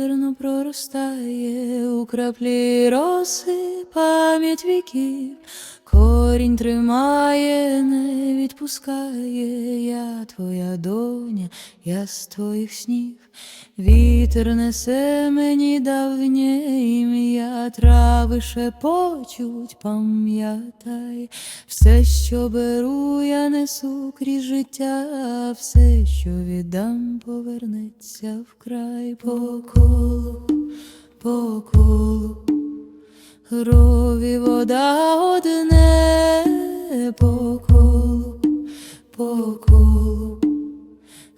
зерно проростає у краплі роси пам'ять віків, корінь тримає, не відпускає, твоя доня, я з твоїх снів, вітер несе мені давнє ім'я, трави шепочуть, пам'ятай, все, що беру, я несу крізь життя, все, що віддам, повернеться вкрай по колу, по колу, крові вода одне по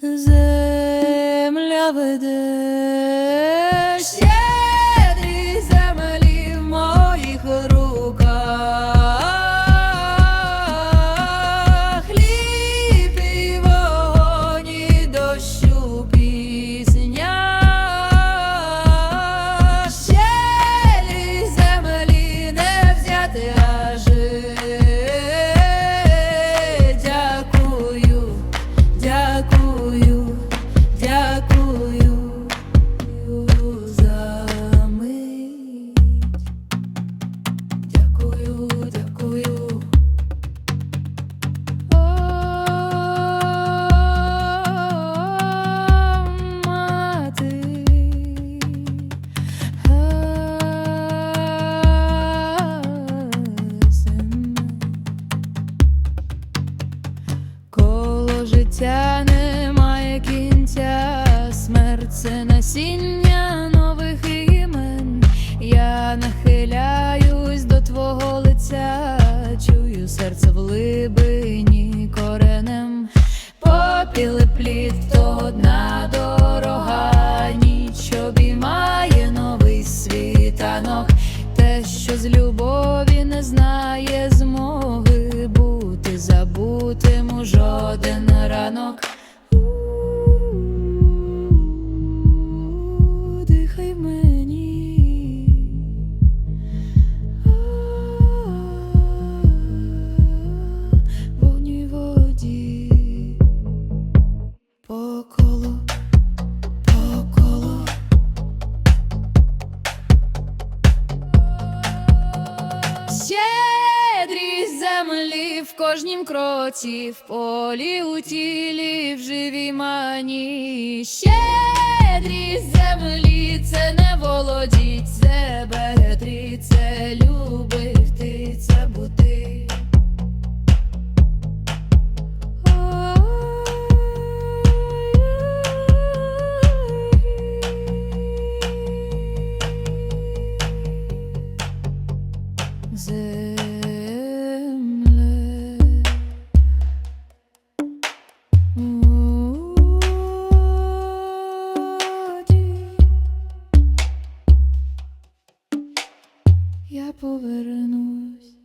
земля веде. Це насіння нових імен. Я нахиляюсь до твого лиця, чую серце в глибині кожнім кроці, в полі, у тілі, в живій мані. Щедрість землі це не володіть я повернусь.